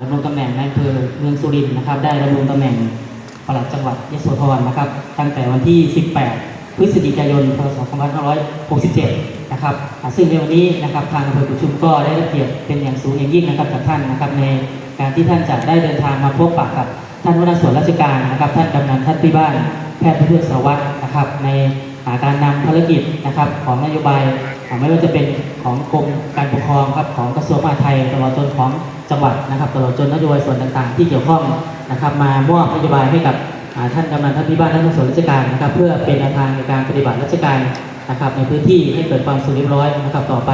ดำรงตำแหน่งในอำเภอเมืองสุรินทร์นะครับ ได้ดำรงตำแหน่งปลัดจังหวัดยโสธรนะครับ ตั้งแต่วันที่ 18 พฤศจิกายน พศ 2567 นะครับซึ่งในวันนี้นะครับทางอำเภอกุชุมก็ได้รับเกียรติเป็นอย่างสูงอย่างยิ่งนะครับจากท่านนะครับในการที่ท่านจะได้เดินทางมาพบปะกับท่านหัวหน้าส่วนราชการนะครับ ท่านกำนันท่านที่บ้านแพทย์ผู้ช่วยสารวัตรนะครับ ในาการนำภารกิจนะครับของนโยบาย ไม่ว่าจะเป็นของกรมการปกครองครับของกระทรวงมหาดไทยตลอดจนของจังหวัดนะครับตลอดจนนโยบายส่วนต่างๆ ที่เกี่ยวข้องนะครับ มามอบนโยบายให้กับท่านกำนันท่านที่บ้านท่านผู้ส่วนราชการนะครับ เพื่อเป็นแนวทางในการปฏิบัติราชการนะครับ ในพื้นที่ให้เกิดความสงบเรียบร้อยนะครับต่อไป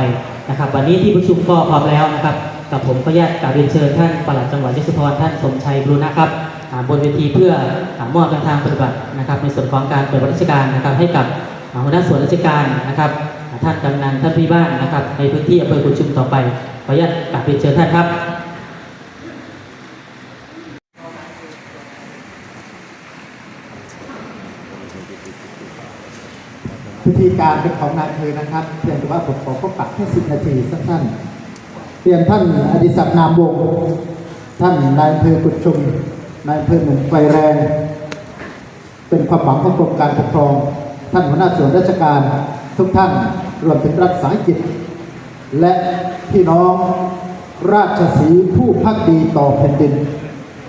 นะครับ วันนี้ที่ประชุมก็พร้อมแล้วนะครับ กับผมก็ญาติกราบเรียนเชิญท่านปลัดจังหวัดยโสธรท่านสมชัยบรุณนะครับอ่าบนเวทีเพื่อมอบแนวทางปฏิบัตินะครับ ในส่วนของการเปิดบริราชการนะครับ ให้กับหัวหน้าส่วนราชการนะครับ ท่านกำนันท่านพี่บ้านนะครับ ในพื้นที่อำเภอกุชุมต่อไปขออนุญาตกราบเรียนเชิญท่านครับพิธีการเป็นของนายเภอนะครับเพียงแต่ว่าผมขอพบปะแค่สิบนาทีสั้นๆเรียนท่านอดิศักดิ์นามวงศ์ท่านนายอำเภอกุดชุมนายอำเภอหนุ่มไฟแรงเป็นความหวังของกรมการปกครอง ท่านหัวหน้าส่วนราชการทุกท่าน รวมถึงรัฐสาหกิจและพี่น้องราชสีห์ผู้พักดีต่อแผ่นดิน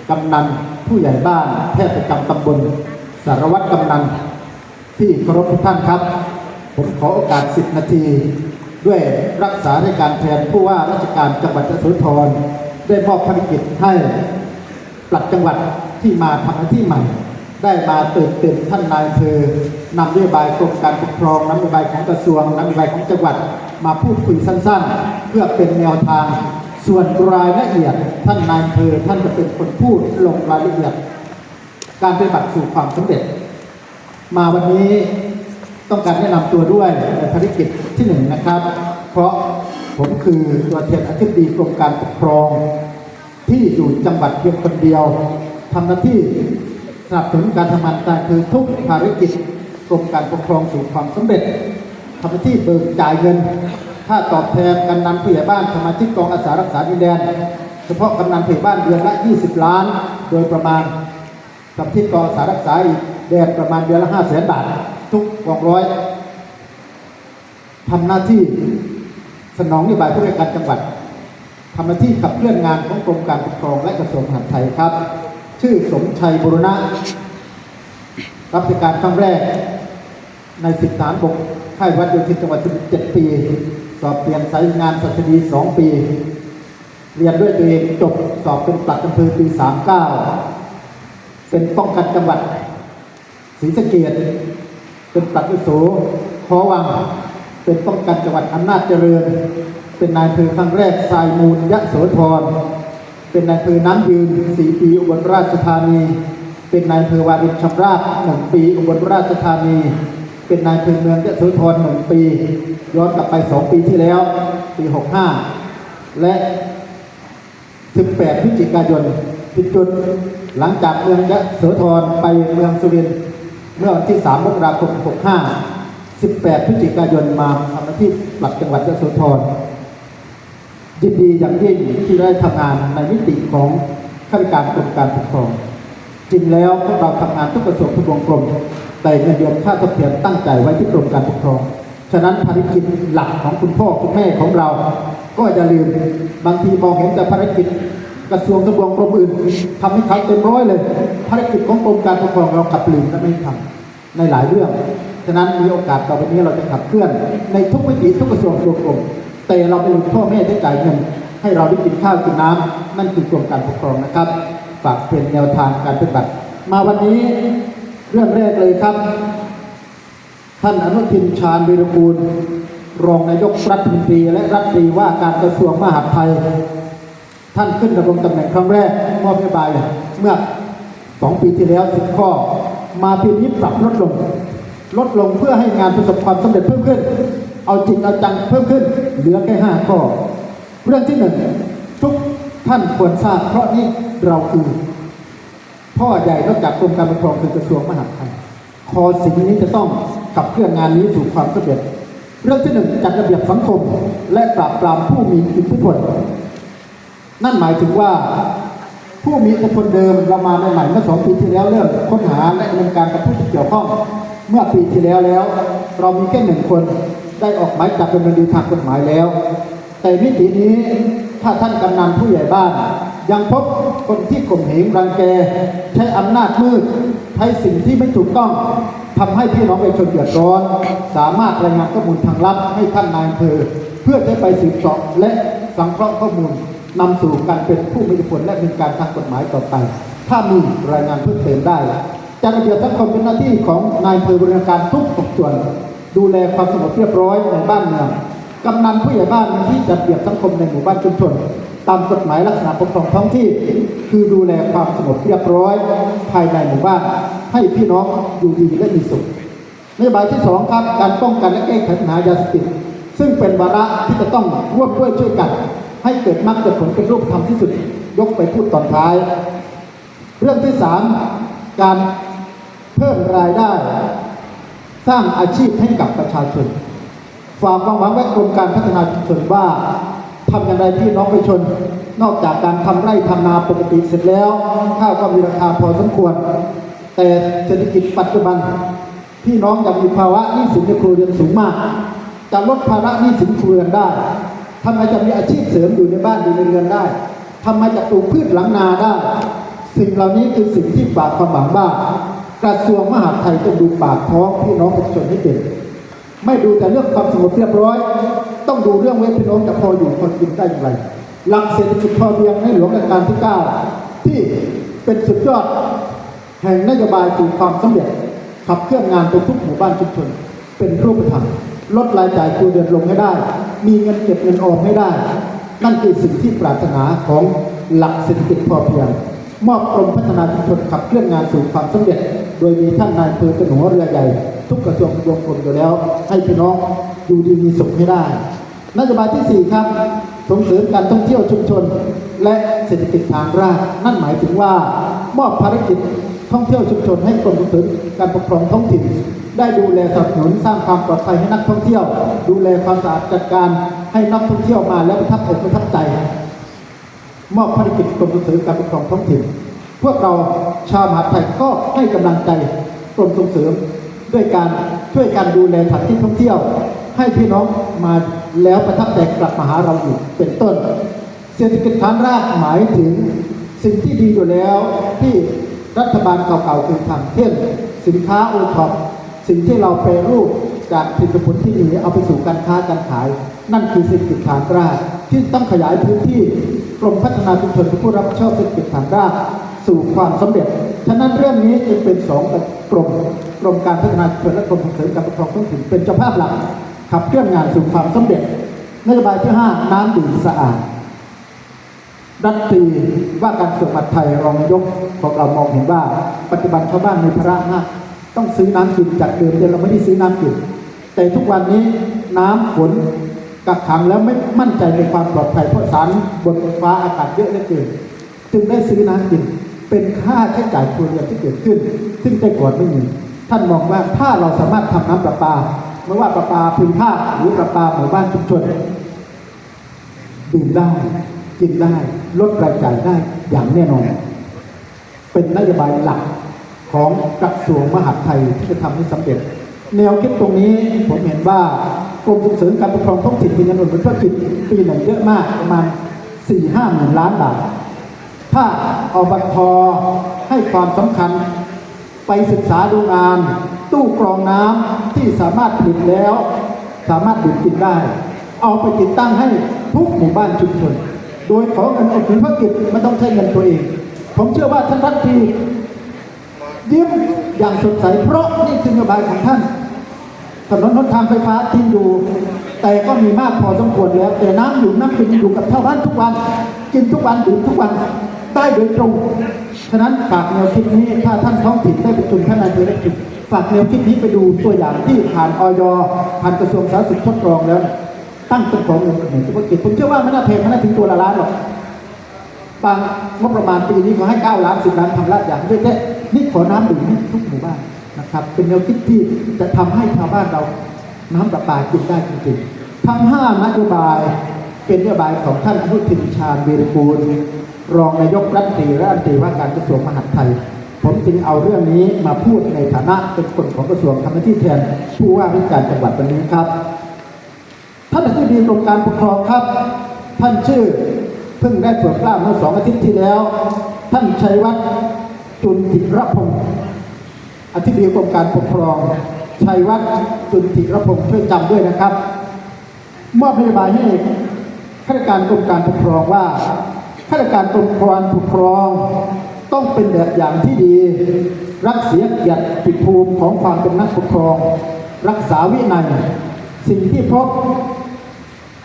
กำนันผู้ใหญ่บ้านแพทย์ประจำตำบล สารวัตรกำนัน ที่เคารพทุกท่านครับ ผมขอโอกาส 10 นาที ด้วยรักษาในการแทนผู้ว่าราชการจังหวัดยโสธรได้มอบภารกิจให้ปลัดจังหวัดที่มาทำหน้าที่ใหม่ ได้มาติมเต็มท่านนายอำเภอนำนโยบายกรมการปกครองนำนโยบายของกระทรวงนำนโยบายของจังหวัด มาพูดคุยสั้นๆ เพื่อเป็นแนวทาง ส่วนรายละเอียดท่านนายอำเภอท่านจะเป็นคนพูดลงรายละเอียด การปฏิบัติสู่ความสำเร็จ มาวันนี้ต้องการแนะนำตัวด้วยในภารกิจที่หนึ่งนะครับ เพราะผมคือตัวแทนอธิบดีกรมการปกครอง ที่อยู่จังหวัดเพียงคนเดียวทำหน้าที่ นับสนุนการทำงานการคือทุกภารกิจกรมการปกครองสู่ความสำเร็จทำหน้าที่เบิกจ่ายเงิน ค่าตอบแทนกำนันผู้ใหญ่บ้านสมาชิกกองอาสารักษาดินแดน เฉพาะกำนันผู้ใหญ่บ้านเดือนละ 20 ล้าน โดยประมาณกับที่กองอาสารักษาอีกแดนประมาณเดือนละห้าแสนบาท ทุกกองร้อยทำหน้าที่สนองนโยบายผู้บริการจังหวัดทำหน้าที่ขับเคลื่อนงานของกรมการปกครองและกระทรวงมหาดไทยครับ ชื่อสมชัยบุรณะ รับราชการครั้งแรก ในสิบฐานบกค่ายวัดโยธินจังหวัดสุรินทร์เจ็ดปี สอบเปลี่ยนสายงานสัชดีสองปี เรียนด้วยตัวเองจบสอบเป็นปลัดอำเภอปีสามเก้าเป็นป้องกันจังหวัดศรีสะเกดเป็นปลัดวิโสขอวัง เป็นป้องกันจังหวัดอำนาจเจริญ เป็นนายอำเภอครั้งแรกทรายมูลยะโสธร เป็นนายอำเภอน้ำยืนสี่ปีอุบลราชธานี เป็นนายอำเภอวารินชำราบหนึ่งปีอุบลราชธานี เป็นนายอำเภอเมืองยะโสธรหนึ่งปี ย้อนกลับไปสองปีที่แล้ว ปีหกห้าและ 18พฤศจิกายนพิจุดหลังจากเมืองยะโสธรไปเมืองสุรินทร์เมื่อวันที่3มกราคม65 18พฤศจิกายนมาทำหน้าที่ปลัดจังหวัดยะโสธร ยินดีอย่างยิ่งที่ได้ทำงานในมิติของข้าราชการกรมการปกครอง จริงแล้วพวกเราทำงานทุกกระทรวงทุกวงกรมแต่เงินเดือนค่าทดแทนตั้งใจไว้ที่กรมการปกครอง ฉะนั้นภารกิจหลักของคุณพ่อคุณแม่ของเรา ก็อย่าลืมบางทีมองเห็นแต่ภารกิจกระทรวงทบวงกรมอื่นทำให้เขาเต็มร้อยเลย ภารกิจของกรมการปกครองเรากลับลืมและไม่ทำในหลายเรื่อง ฉะนั้นมีโอกาสต่อไปนี้เราจะขับเคลื่อนในทุกวิถีทุกกระทรวงทุกกรม แต่เราไม่ลืมพ่อแม่ที่จ่ายเงินให้เราได้กินข้าวกินน้ำนั่นคือกรมการปกครองนะครับ ฝากเป็นแนวทางการปฏิบัติ มาวันนี้เรื่องแรกเลยครับ ท่านอนุทินชาญวีรกูล รองนายกรัฐมนตรีและรัฐมนตรีว่าการกระทรวงมหาดไทย ท่านขึ้นดำรงตำแหน่งครั้งแรกมอบนโยบายเมื่อสองปีที่แล้วสิบข้อ มาปีนี้ปรับลดลง ลดลงเพื่อให้งานประสบความสำเร็จเพิ่มขึ้น เอาจริงเอาจังเพิ่มขึ้น เหลือแค่ห้าข้อ เรื่องที่หนึ่งทุกท่านควรทราบเพราะนี่เราคือพ่อใหญ่นอกจากกรมการปกครองคือกระทรวงมหาดไทยคอสิ่งนี้จะต้องขับเคลื่อนงานนี้สู่ความสำเร็จ เรื่องที่หนึ่งจัดระเบียบสังคม และปราบปรามผู้มีอิทธิพลนั่นหมายถึงว่าผู้มีอิทธิพลเดิมเรามาใหม่ๆเมื่อสองปีที่แล้วเริ่มค้นหาและดำเนินการกับผู้ที่เกี่ยวข้อง เมื่อปีที่แล้วแล้ว เรามีแค่หนึ่งคน ได้ออกหมายจับเนินคดีทางกฎหมายแล้ว แต่มิตินี้ถ้าท่านกำนันผู้ใหญ่บ้าน ยังพบคนที่ข่มเหงรังแก ใช้อำนาจมืดใช้สิ่งที่ไม่ถูกต้องทำให้พี่น้องประชาชนเดือดร้อน สามารถรายงานข้อมูลทางลับให้ท่านนายอำเภอเพื่อจะไปสืบสอบและสังเคราะห์ข้อมูลนำสู่การเป็นผู้มีอิทธิพลและมีการทางกฎหมายต่อไป ถ้ามีรายงานเพิ่มเติมได้จัดระเบียบสังคมเป็นหน้าที่ของนายอำเภอบริการทุกส่วน ดูแลความสงบเรียบร้อยในบ้านเมืองกำนันผู้ใหญ่บ้านมีที่จัดเบียบสังคมในหมู่บ้านชุมชนตามกฎหมายลักษณะปกครองท้องที่ คือดูแลความสงบเรียบร้อย ภายในหมู่บ้าน ให้พี่น้องอยู่ดีและมีสุขนโยบายที่สองครับการป้องกันและแก้ไขปัญหายาเสพติดซึ่งเป็นวาระที่จะต้องร่วมด้วยช่วยกัน ให้เกิดมรรคเกิดผลเป็นรูปธรรมที่สุด ยกไปพูดตอนท้าย เรื่องที่สามการเพิ่มรายได้ สร้างอาชีพให้กับประชาชน ฝากความหวังไว้กรมการพัฒนาชุมชนว่าทำอย่างไรพี่น้องประชาชน นอกจากการทำไร่ทำนาปกติเสร็จแล้ว ข้าวก็มีราคาพอสมควร แต่เศรษฐกิจปัจจุบัน พี่น้องยังมีภาวะหนี้สินในครัวเรือนสูงมาก จะลดภาระหนี้สินครัวเรือนได้ทำไมจะมีอาชีพเสริมอยู่ในบ้านอยู่ในเรือนได้ทำไมจะปลูกพืชหลังนาได้ สิ่งเหล่านี้คือสิ่งที่ฝากความหวังว่า กระทรวงมหาดไทยต้องดูปากท้องพี่น้องประชาชนให้เป็นไม่ดูแต่เรื่องความสงบเรียบร้อย ต้องดูเรื่องเวทพี่น้องจะพออยู่พอกินได้อย่างไร หลักเศรษฐกิจพอเพียงในหลวงรัชกาลที่ 9 ที่เป็นสุดยอด แห่งนโยบายสู่ความสำเร็จขับเคลื่อนงานไปทุกหมู่บ้านชุมชน เป็นรูปธรรมลดรายจ่ายครัวเรือนลงให้ได้ มีเงินเก็บเงินออมให้ได้ นั่นคือสิ่งที่ปรารถนาของหลักเศรษฐกิจพอเพียง มอบกรมพัฒนาชุมชนขับเคลื่อนงานสู่ความสำเร็จ โดยมีท่านนายอำเภอเป็นหัวเรือใหญ่ ทุกกระทรวงรวมกลมอยู่แล้ว ให้พี่น้องอยู่ดีมีสุขให้ได้นโยบายที่ 4 ครับ ส่งเสริมการท่องเที่ยวชุมชน และเศรษฐกิจฐานรากนั่นหมายถึงว่ามอบภารกิจท่องเที่ยวชุมชนให้กรมส่งเสริมการปกครองท้องถิ่น ได้ดูแลสนับสนุนสร้างความปลอดภัยให้นักท่องเที่ยว ดูแลความสะอาดจัดการให้นักท่องเที่ยวมาแล้วประทับอกประทับใจ มอบภารกิจกรมส่งเสริมการปกครองท้องถิ่น พวกเราชาวมหาดไทยก็ให้กำลังใจกรมส่งเสริม ด้วยการช่วยการดูแลสถานที่ท่องเที่ยว ให้พี่น้องมาแล้วประทับใจกลับมาหาเราอีกเป็นต้น เศรษฐกิจฐานรากหมายถึงสิ่งที่ดีอยู่แล้วที่รัฐบาลเก่าๆเคยทำเช่นสินค้าโอท็อปสิ่งที่เราแปรรูปจากผลิตผลที่มีเอาไปสู่การค้าการขาย นั่นคือเศรษฐกิจฐานรากที่ต้องขยายพื้นที่ กรมพัฒนาชุมชนเป็นผู้รับผิดชอบเศรษฐกิจฐานรากสู่ความสำเร็จ ฉะนั้นเรื่องนี้จึงเป็นสองกรมกรมการพัฒนาชุมชนและกรมส่งเสริมการปกครองท้องถิ่นเป็นเจ้าภาพหลักขับเคลื่อนงานสู่ความสำเร็จนโยบายที่ห้าน้ำดื่มสะอาดรัฐตีว่าการกระทรวงมหาดไทยรองนายกของเรามองเห็นว่า ปัจจุบันชาวบ้านมีภาระมากต้องซื้อน้ำกินจากเดิมเดิมเราไม่ได้ซื้อน้ำกินแต่ทุกวันนี้น้ำฝน กักขังแล้วไม่มั่นใจในความปลอดภัยเพราะสารบนฟ้าอากาศเยอะเหลือเกินจึงได้ซื้อน้ำกินเป็นค่าใช้จ่ายครัวเรือนที่เกิดขึ้น ซึ่งแต่ก่อนไม่มี ท่านมองว่าถ้าเราสามารถทำน้ำประปาไม่ว่าประปาพื้นภาคหรือประปาหมู่บ้านชุมชนดื่มได้กินได้ลดรายจ่ายได้อย่างแน่นอน เป็นนโยบายหลักของกระทรวงมหาดไทยที่จะทำให้สำเร็จ แนวคิดตรงนี้ผมเห็นว่า กรมส่งเสริมการปกครองท้องถิ่นมีเงินหนุนเป็นธุรกิจปีหนึ่งเยอะมากประมาณ4ี่ห้าหมื่นล้านบาท ถ้าอบตให้ความสำคัญ ไปศึกษาดูงาน ตู้กรองน้ำที่สามารถผลิตแล้ว สามารถดื่มกินได้ เอาไปติดตั้งให้ทุกหมู่บ้านชุมชน โดยขอเงินออกถึงภารกิจไม่ต้องใช้เงินตัวเอง ผมเชื่อว่าท่านรัฐมนตรียิ้มอย่างสดใสเพราะนี่คือนโยบายของท่าน ถนนหนทางไฟฟ้าที่อยู่ แต่ก็มีมากพอสมควรแล้ว แต่น้ำอยู่น้ำกินอยู่กับชาวบ้านทุกวัน กินทุกวันดื่มทุกวันได้โดยตรง ฉะนั้นฝากแนวคิดนี้ถ้าท่านท้องถิ่นได้ประชุมท่านนายกได้ประชุมฝากแนวคิดนี้ไปดูตัวอย่างที่ผ่านออยผ่านกระทรวงสาธารณสุขทดลองแล้ว ตั้งเป็นของเงินหนึ่งธุรกิจผมเชื่อว่าไม่น่าแพงไม่น่าถึงตัวละล้านหรอกบางงบประมาณปีนี้เขาให้ 9 ล้าน 10 ล้านทำลาดอย่างด้วยแค่นี่ขอน้ำดื่มทุกหมู่บ้าน นะครับเป็นแนวคิดที่จะทำให้ชาวบ้านเราน้ำประปากินได้จริงๆ ทั้งห้านโยบายเป็นนโยบายของท่านอนุทินชาญวีรกูล รองนายกรัฐมนตรีและรัฐมนตรีว่าการกระทรวงมหาดไทย ผมจึงเอาเรื่องนี้มาพูดในฐานะเป็นคนของกระทรวงทำหน้าที่แทนผู้ว่าราชการจังหวัดวันนี้ครับท่านอธิบดีกรมการปกครองครับ ท่านชื่อเพิ่งได้โปรดกล้าเมื่อสองอาทิตย์ที่แล้ว ท่านชัยวัฒน์จุนติรพงศ์ อธิบดีกรมการปกครอง ชัยวัฒน์จุนติรพงศ์ช่วยจำด้วยนะครับ มอบนโยบายให้ข้าราชการกรมการปกครองว่าข้าราชการกรมการปกครอง ต้องเป็นแบบอย่างที่ดี รักเสียเกียรติภูมิของความเป็นนักปกครอง รักษาวินัยสิ่งที่พบ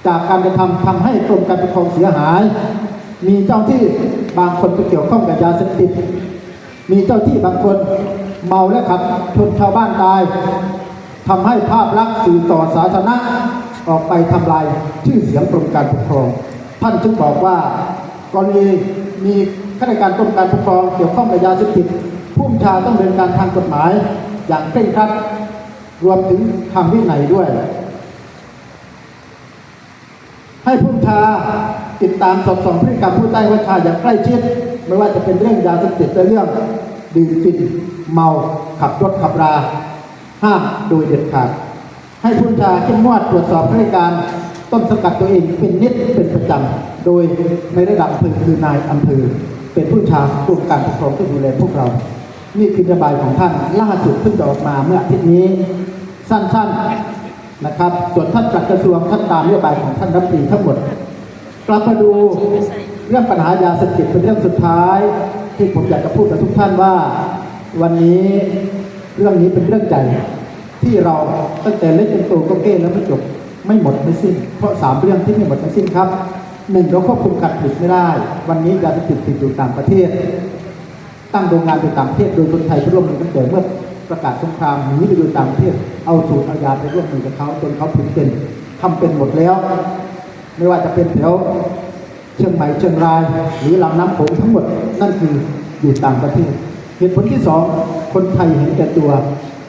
จากการกระทำทำให้กรมการปกครองเสียหาย มีเจ้าที่บางคนไปเกี่ยวข้องกับยาเสพติด มีเจ้าที่บางคน เมาและขับชนชาวบ้านตายทำให้ภาพลักษณ์สื่อต่อสาธารณะออกไปทำลายชื่อเสียงกรมการปกครอง ท่านจึงบอกว่ากรณีมีข้าราชการกรมการปกครองเกี่ยวข้องกับยาเสพติดผู้ชาต้องดำเนินการทางกฎหมาย อย่างเคร่งครัดรวมถึงทางวินัยด้วย ให้ผู้ชาติดตามสอบสวนพฤติกรรมผู้ใต้บัญชาอย่างใกล้ชิด ไม่ว่าจะเป็นเรื่องยาเสพติดและเรื่อง ดื่มกินเมาขับรถขับรา ห้ามโดยเด็ดขาด ให้ผู้ชาเข้มงวดตรวจสอบพฤติการต้นสกัดตัวเองเป็นนิดเป็นประจำ โดยในระดับอำเภอคือนายอำเภอเป็นผู้ชากรมการปกครองที่ดูแลพวกเรา นี่คือนโยบายของท่านล่าสุดเพิ่งออกมาเมื่ออาทิตย์นี้ สั้นๆนะครับ ส่วนท่านจัดกระทรวงท่านตามนโยบายของท่านรัฐมนตรีทั้งหมดกลับมาดู เรื่องปัญหายาเสพติดเป็นเรื่องสุดท้าย ที่ผมอยากจะพูดกับทุกท่านว่า วันนี้เรื่องนี้เป็นเรื่องใหญ่ที่เราตั้งแต่เล็กจนโตก็เก้แล้วไม่จบไม่หมดไม่สิ้น เพราะสามเรื่องที่ไม่หมดไม่สิ้นครับหนึ่งเราควบคุมการผลิตไม่ได้ วันนี้ยาเสพติดติดอยู่ต่างประเทศ ตั้งโรงงานอยู่ต่างประเทศโดยคนไทยร่วมมือตั้งแต่เมื่อประกาศสงครามหนีไปอยู่ต่างประเทศ เอาสูตรเอายาไปร่วมมือกับเขาจนเขาผลิตเป็นทำเป็นหมดแล้ว ไม่ว่าจะเป็นแถว เชียงใหม่เชียงราย หรือลำน้ำโขงทั้งหมดนั่นคืออยู่ต่างประเทศ เหตุผลที่สองคนไทยเห็นแก่ตัว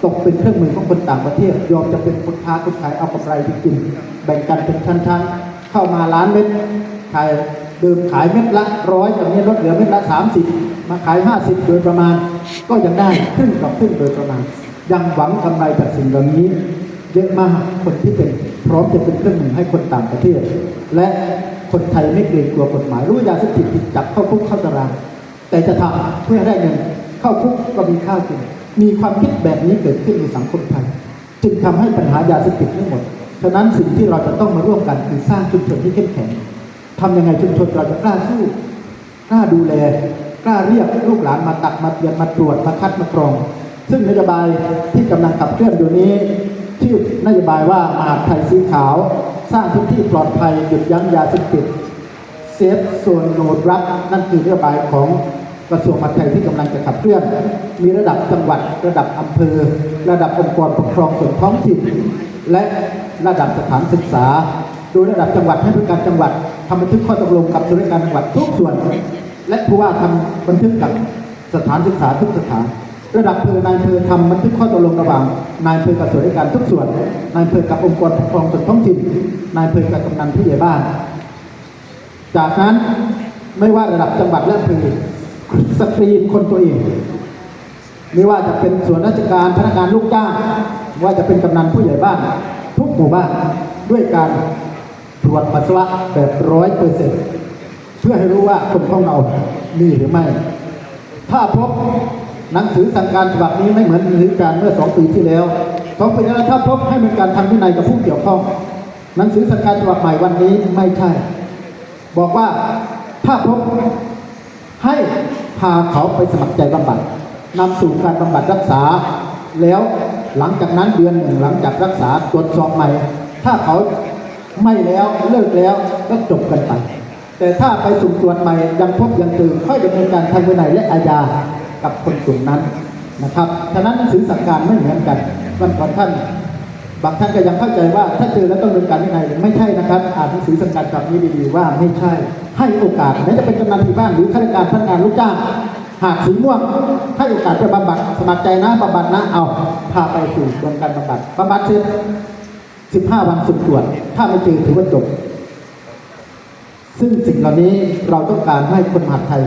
ตกเป็นเครื่องมือของคนต่างประเทศ ยอมจะเป็นคนค้าคนขายเอากำไรไปกิน แบ่งกันเป็นชั้นๆ เข้ามาล้านเม็ดขายเดิมขายเม็ดละร้อยจากนี้ลดเหลือเม็ดละสามสิบมาขายห้าสิบโดยประมาณ ก็ยังได้ครึ่งต่อครึ่งโดยประมาณ ยังหวังกำไรจากสิ่งเหล่านี้ เยอะมากคนที่เป็นพร้อมจะเป็นเครื่องมือให้คนต่างประเทศ และ คนไทยไม่เกรงกลัวกฎหมาย รู้ยาเสพติดผิดจับเข้าคุกเข้าตาราง แต่จะทำเพื่อได้เงินเข้าคุกก็มีข้าวกินมีความคิดแบบนี้เกิดขึ้นในสังคมไทย จึงทำให้ปัญหายาเสพติดไม่หมด ฉะนั้นสิ่งที่เราจะต้องมาร่วมกันคือสร้างชุมชนที่เข้มแข็งทำยังไงชุมชนเราจะกล้าสู้กล้าดูแลกล้าเรียกลูกหลานมาตักมาเตือนมาตรวจมาคัดมากรอง ซึ่งนโยบายที่กำลังขับเคลื่อนอยู่นี้ชื่อนโยบายว่ามหาดไทยสีขาว สร้างพื้นที่ปลอดภัยหยุดยั้งยาเสพติดเซฟโซนโนดรักนั่นคือนโยบายของกระทรวงมหาดไทยที่กำลังจะขับเคลื่อน มีระดับจังหวัด ระดับอำเภอ ระดับองค์กรปกครองส่วนท้องถิ่น และระดับสถานศึกษา โดยระดับจังหวัดให้บริการจังหวัดทำบันทึกข้อตกลงกับส่วนราชการจังหวัดทุกส่วน และผู้ว่าทำบันทึกกับสถานศึกษาทุกสถาน ระดับอำเภอนายอำเภอทำบันทึกข้อตกลงระหว่างนายอำเภอกับส่วนราชการทุกส่วนนายอำเภอกับองค์กรปกครองส่วนท้องถิ่นนายอำเภอกับกำนันผู้ใหญ่บ้าน จากนั้นไม่ว่าระดับจังหวัดและอำเภอสกรีคนตัวเองไม่ว่าจะเป็นส่วนราชการพนักงานลูกจ้างว่าจะเป็นกำนันผู้ใหญ่บ้าน ทุกหมู่บ้านด้วยการตรวจปัสสาวะแบบร้อยเปอร์เซ็นต์เพื่อให้รู้ว่าคนของเรามีหรือไม่ ถ้าพบ หนังสือสั่งการฉบับนี้ไม่เหมือนหนังสือการเมื่อสองปีที่แล้วสองปีที่แล้วถ้าพบให้เป็นการทำวินัยกับผู้เกี่ยวข้อง หนังสือสั่งการฉบับใหม่วันนี้ไม่ใช่ บอกว่าถ้าพบให้พาเขาไปสมัครใจบำบัดนำสู่การบำบัดรักษา แล้วหลังจากนั้นเดือนหนึ่งหลังจากรักษาตรวจสอบใหม่ ถ้าเขาไม่แล้วเลิกแล้วก็จบกันไป แต่ถ้าไปสุ่มตรวจใหม่ยังพบยังเจอค่อยดำเนินการทางวินัยและอาญา กับคนกลุ่มนั้นนะครับฉะนั้นหนังสือสั่งการไม่เหมือนกันวันก่อนท่านบางท่านก็ยังเข้าใจว่าถ้าเจอแล้วต้องดำเนินการยังไงไม่ใช่นะครับ อ่านหนังสือสั่งการฉบับนี้ดีๆว่าไม่ใช่ ให้โอกาสแม้จะเป็นกำนันที่บ้านหรือข้าราชการพนักงานลูกจ้างหากสีม่วงให้โอกาสไปบำบัดสมัครใจนะบำบัดนะเอาพาไปสู่กระบวนการบำบัดบำบัดเสร็จ15วันสุ่มตรวจ ถ้าไม่เจอถือว่าจบ ซึ่งสิ่งเหล่านี้เราต้องการให้คนมหาไทย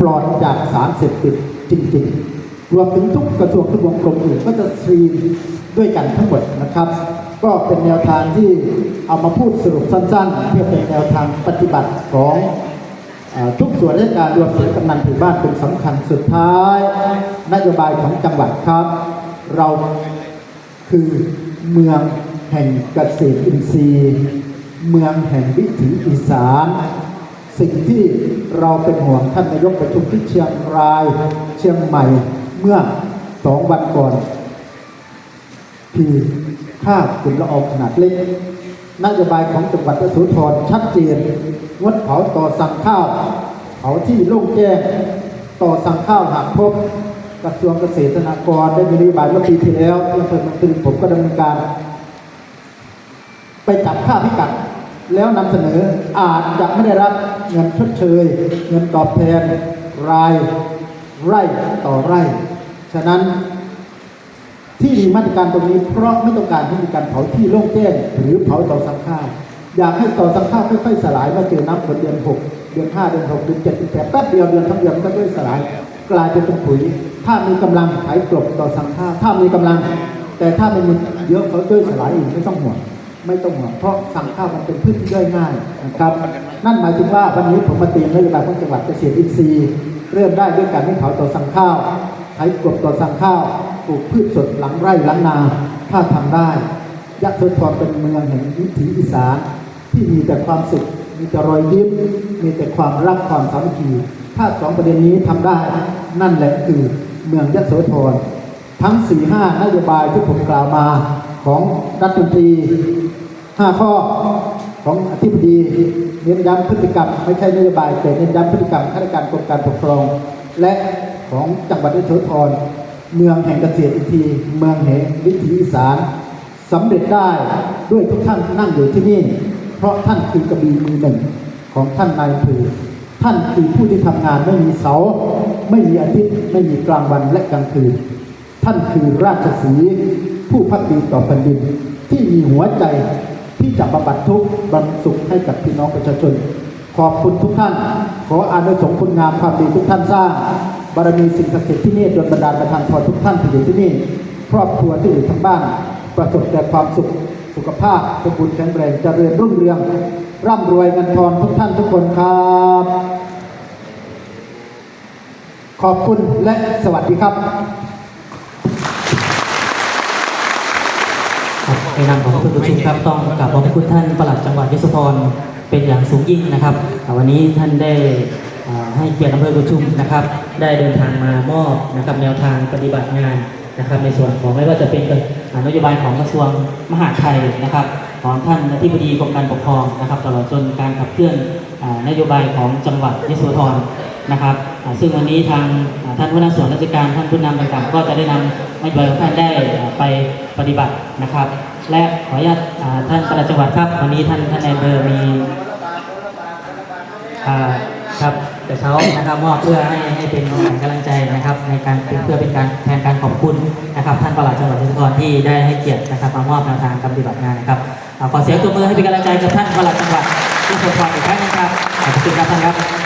ปลอดจากสารเสพติด จริงๆ รวมถึงทุกกระทรวงทุกวงกรมอื่นก็จะสตรีมด้วยกันทั้งหมดนะครับ ก็เป็นแนวทางที่เอามาพูดสรุปสั้นๆ เพื่อเป็นแนวทางปฏิบัติของอทุกส่วนราชการรวมถึงกำนันผู้บ้านเป็นสำคัญสุดท้าย นโยบายของจังหวัดครับ เราคือเมืองแห่งเกษตรอินทรีย์ เมืองแห่งวิถีอีสาน สิ่งที่เราเป็นห่วงท่านนายกประชุมที่เชียงราย เชียงใหม่เมื่อสองวันก่อนคือค่าฝุ่นละอองขนาดเล็กนโยบายของจังหวัดยโสธรชัดเจนงดเผาต่อสั่งข้าว เผาที่โล่งแจ้งต่อสั่งข้าวหากพบกระทรวงเกษตรนากรได้มีนโยบายเมื่อปีที่แล้วที่อำเภอเมืองตรึงผมก็ดำเนินการ ไปจับค่าพิกัด แล้วนำเสนออาจจะไม่ได้รับเงินชดเชย เงินตอบแทนรายไร่ต่อไร่ ฉะนั้นที่มีมาตรการตรงนี้เพราะไม่ต้องการให้มีการเผาที่โล่งแจ้งหรือเผาต่อสังข้าวอยากให้ต่อสังข้าวค่อยๆสลายเมื่อเจอน้ำฝนเดือนหกเดือนห้าเดือนหกเดือนเจ็ดเดือนแปดแป๊บเดียวเดือนทั้งเดือนก็ค่อยสลายกลายเป็นเป็นปุ๋ยถ้ามีกำลังไถกลบต่อสังข้าวถ้ามีกำลัง แต่ถ้าไม่มีเยอะเขาช่วยสลายเองไม่ต้องห่วง ไม่ต้องห่วงเพราะสั่งข้าวมันเป็นพืชที่ย่อยง่ายนะครับ นั่นหมายถึงว่าวันนี้ผมมาเตรียมนโยบายของจังหวัดเกษตรอินทรีย์เริ่มได้ด้วยการไม่เผาต่อสั่งข้าวไถกลบต่อสั่งข้าวปลูกพืชสดหลังไร่หลังนา ถ้าทำได้ยะโสธรเป็นเมืองแห่งวิถีอีสานที่มีแต่ความสุข มีแต่รอยยิ้มมีแต่ความรักความสามัคคีถ้าสองประเด็นนี้ทำได้ นั่นแหละคือเมืองยะโสธรทั้ง4ี่ห้านโยบายที่ผมกล่าวมา ของรัฐมนตรี5ข้อของอธิบดีเน้นย้ำพฤติกรรมไม่ใช่นโยบายแต่เน้นย้ำพฤติกรรมข้าราชการกรมการปกครอง และของจังหวัดยโสธรเมืองแห่งเกษตรอินทรีย์เมืองแห่งวิถีอีสานสำเร็จได้ด้วยทุกท่านที่นั่งอยู่ที่นี่ เพราะท่านคือกระบี่มือหนึ่งของท่านนายอำเภอท่านคือผู้ที่ทำงานไม่มีเสาไม่มีอาทิตย์ไม่มีกลางวันและกลางคืน ท่านคือราชสี ผู้พักดีต่อแผ่นดิน ที่มีหัวใจที่จะบำบัดทุกข์บรรสุขให้กับพี่น้องประชาชน ขอบคุณทุกท่าน ขออานุสงส์คุณงามความดีทุกท่านสร้าง บารมีสิ่งศักดิ์สิทธิ์ที่นี่โดนบันดาลประทานพรทุกท่านที่อยู่ที่นี่ ครอบครัวที่อยู่ทั้งบ้าน ประสบแต่ความสุข สุขภาพสมบูรณ์แข็งแรงเจริญรุ่งเรือง ร่ำรวยเงินทองทุกท่านทุกคนครับขอบคุณและสวัสดีครับ ครับ ในนามของผู้ประชุมครับต้องกราบขอบพระคุณท่านประหลัดจังหวัดยโสธรเป็นอย่างสูงยิ่งนะครับอ่วันนี้ท่านได้ให้เกียรติอำเภอประชุมนะครับ ได้เดินทางมามอบนะครับแนวทางปฏิบัติงานนะครับ ในส่วนของไม่ว่าจะเป็นอ่านโยบายของกระทรวงมหาดไทยนะครับ ของท่านอธิบดีกรมการปกครองนะครับ ตลอดจนการขับเคลื่อนนโยบายของจังหวัดยโสธรนะครับ ซึ่งวันนี้ทางท่านผู้นำส่วนราชการท่านผู้นำต่างๆ ก็จะได้นำนโยบายของท่านได้ไปปฏิบัตินะครับ และขออนุญาตอ่าท่านปลัดจังหวัดครับวันนี้ท่านท่านนายอำเภอมีครับแต่เช้านะครับมอบเพื่อให้ให้เป็นขวัญกำลังใจนะครับ ในการเพื่อเป็นการแทนการขอบคุณนะครับ ท่านประหลัดจังหวัดยโสธรที่ได้ให้เกียรตินะครับมามอบแนวทางการปฏิบัติงานนะครับขอเสียงตัวมือให้เป็นกำลังใจกับท่านประหลัดจังหวัดยโสธรอีกครั้งนึงครับขอบคุณครับท่านครับ